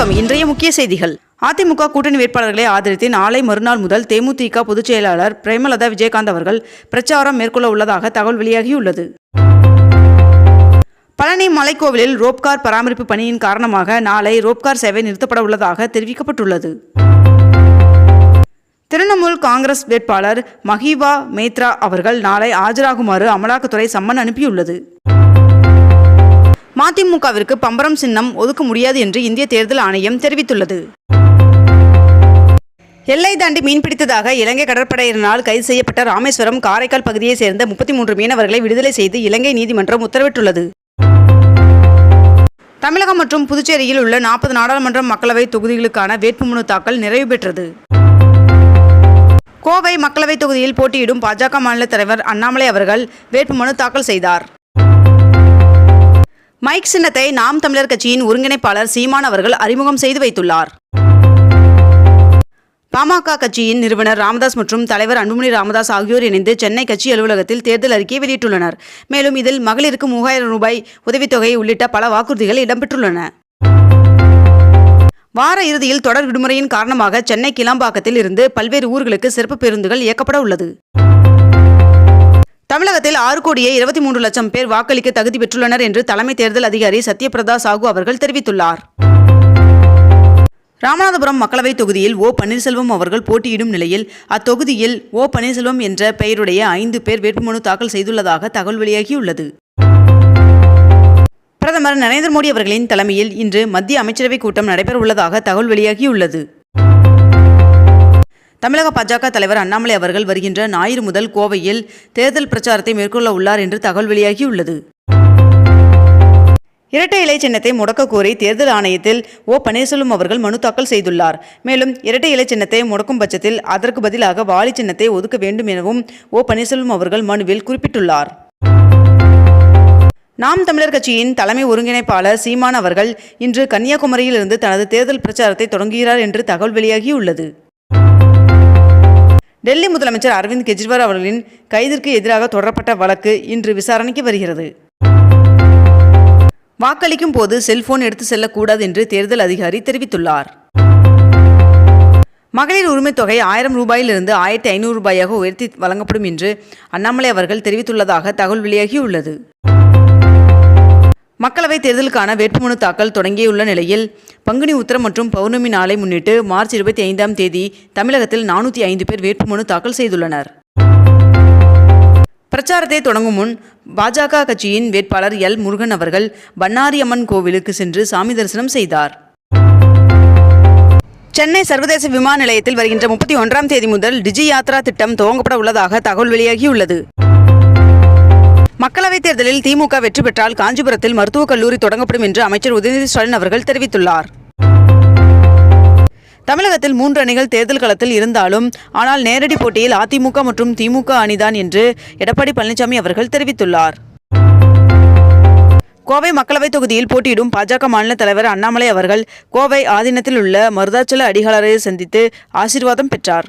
வணக்கம். இன்றைய முக்கிய செய்திகள். அதிமுக கூட்டணி வேட்பாளர்களை ஆதரித்து நாளை மறுநாள் முதல் தேமுதிக பொதுச் செயலாளர் பிரேமலதா விஜயகாந்த் அவர்கள் பிரச்சாரம் மேற்கொள்ள உள்ளதாக தகவல் வெளியாகியுள்ளது. பழனி மலைக்கோவிலில் ரோப்கார் பராமரிப்பு பணியின் காரணமாக நாளை ரோப்கார் சேவை நிறுத்தப்பட உள்ளதாக தெரிவிக்கப்பட்டுள்ளது. திரிணாமுல் காங்கிரஸ் வேட்பாளர் மஹிவா மேத்ரா அவர்கள் நாளை ஆஜராகுமாறு அமலாக்கத்துறை சம்மன் அனுப்பியுள்ளது. மதிமுகவிற்கு பம்பரம் சின்னம் ஒதுக்க முடியாது என்று இந்திய தேர்தல் ஆணையம் தெரிவித்துள்ளது. எல்லை தாண்டி மீன்பிடித்ததாக இலங்கை கடற்படையினரால் கைது செய்யப்பட்ட ராமேஸ்வரம் காரைக்கால் பகுதியைச் சேர்ந்த முப்பத்தி மூன்று மீனவர்களை விடுதலை செய்து இலங்கை நீதிமன்றம் உத்தரவிட்டுள்ளது. தமிழகம் மற்றும் புதுச்சேரியில் உள்ள நாற்பது நாடாளுமன்ற மக்களவை தொகுதிகளுக்கான வேட்புமனு தாக்கல் நிறைவு பெற்றது. கோவை மக்களவைத் தொகுதியில் போட்டியிடும் பாஜக மாநில தலைவர் அண்ணாமலை அவர்கள் வேட்புமனு தாக்கல் செய்தார். மைக் சின்னத்தை நாம் தமிழர் கட்சியின் ஒருங்கிணைப்பாளர் சீமான் அவர்கள் அறிமுகம் செய்து வைத்துள்ளார். பாமக கட்சியின் நிறுவனர் ராமதாஸ் மற்றும் தலைவர் அன்புமணி ராமதாஸ் ஆகியோர் இணைந்து சென்னை கட்சி அலுவலகத்தில் தேர்தல் அறிக்கையை வெளியிட்டுள்ளனர். மேலும் இதில் மகளிருக்கு மூவாயிரம் ரூபாய் உதவித்தொகை உள்ளிட்ட பல வாக்குறுதிகள் இடம்பெற்றுள்ளன. வார இறுதியில் தொடர் விடுமுறையின் காரணமாக சென்னை கிளாம்பாக்கத்தில் இருந்து பல்வேறு ஊர்களுக்கு சிறப்பு பேருந்துகள் இயக்கப்பட உள்ளது. தமிழகத்தில் ஆறு கோடியே இருபத்தி மூன்று லட்சம் பேர் வாக்களிக்க தகுதி பெற்றுள்ளனர் என்று தலைமை தேர்தல் அதிகாரி சத்யபிரதா சாகு அவர்கள் தெரிவித்துள்ளார். ராமநாதபுரம் மக்களவைத் தொகுதியில் ஓ பன்னீர்செல்வம் அவர்கள் போட்டியிடும் நிலையில் அத்தொகுதியில் ஓ பன்னீர்செல்வம் என்ற பெயருடைய ஐந்து பேர் வேட்புமனு தாக்கல் செய்துள்ளதாக தகவல் வெளியாகியுள்ளது. பிரதமர் நரேந்திர மோடி அவர்களின் தலைமையில் இன்று மத்திய அமைச்சரவைக் கூட்டம் நடைபெறவுள்ளதாக தகவல் வெளியாகியுள்ளது. தமிழக பாஜக தலைவர் அண்ணாமலை அவர்கள் வருகின்ற ஞாயிறு முதல் கோவையில் தேர்தல் பிரச்சாரத்தை மேற்கொள்ள உள்ளார் என்று தகவல் வெளியாகியுள்ளது. இரட்டை இலை சின்னத்தை முடக்க கோரி தேர்தல் ஆணையத்தில் ஓ. பன்னீர்செல்வம் அவர்கள் மனு தாக்கல் செய்துள்ளார். மேலும் இரட்டை இலை சின்னத்தை முடக்கும் பட்சத்தில் அதற்கு பதிலாக வாலி சின்னத்தை ஒதுக்க வேண்டும் எனவும் ஓ. பன்னீர்செல்வம் அவர்கள் மனுவில் குறிப்பிட்டுள்ளார். நாம் தமிழர் கட்சியின் தலைமை ஒருங்கிணைப்பாளர் சீமான் அவர்கள் இன்று கன்னியாகுமரியில் இருந்து தனது தேர்தல் பிரச்சாரத்தை தொடங்குகிறார் என்று தகவல் வெளியாகியுள்ளது. டெல்லி முதலமைச்சர் அரவிந்த் கெஜ்ரிவால் அவர்களின் கைதிற்கு எதிராக தொடரப்பட்ட வழக்கு இன்று விசாரணைக்கு வருகிறது. வாக்களிக்கும் போது செல்போன் எடுத்து செல்லக்கூடாது என்று தேர்தல் அதிகாரி தெரிவித்துள்ளார். மகளிர் உரிமைத் தொகை ஆயிரம் ரூபாயிலிருந்து ஆயிரத்தி ஐநூறு ரூபாயாக உயர்த்தி வழங்கப்படும் என்று அண்ணாமலை அவர்கள் தெரிவித்துள்ளதாக தகவல் வெளியாகியுள்ளது. மக்களவைத் தேர்தலுக்கான வேட்புமனு தாக்கல் தொடங்கியுள்ள நிலையில் பங்குனி உத்திரம் மற்றும் பௌர்ணமி நாளை முன்னிட்டு மார்ச் இருபத்தி ஐந்தாம் தேதி தமிழகத்தில் நானூற்றி ஐந்து பேர் வேட்புமனு தாக்கல் செய்துள்ளனர். பிரச்சாரத்தை தொடங்கும் முன் பாஜக கட்சியின் வேட்பாளர் எல் முருகன் அவர்கள் பண்ணாரியம்மன் கோவிலுக்கு சென்று சாமி தரிசனம் செய்தார். சென்னை சர்வதேச விமான நிலையத்தில் வருகின்ற முப்பத்தி ஒன்றாம் தேதி முதல் டிஜி யாத்ரா திட்டம் துவங்கப்பட உள்ளதாக தகவல் வெளியாகியுள்ளது. மக்களவைத் தேர்தலில் திமுக வெற்றி பெற்றால் காஞ்சிபுரத்தில் மருத்துவக் கல்லூரி தொடங்கப்படும் என்று அமைச்சர் உதயநிதி ஸ்டாலின் அவர்கள் தெரிவித்துள்ளார். தமிழகத்தில் மூன்று அணிகள் தேர்தல் களத்தில் இருந்தாலும் ஆனால் நேரடி போட்டியில் அதிமுக மற்றும் திமுக அணிதான் என்று எடப்பாடி பழனிசாமி அவர்கள் தெரிவித்துள்ளார். கோவை மக்களவைத் தொகுதியில் போட்டியிடும் பாஜக மாநில தலைவர் அண்ணாமலை அவர்கள் கோவை ஆதீனத்தில் உள்ள மருதாச்சல அடிகளரை சந்தித்து ஆசீர்வாதம் பெற்றார்.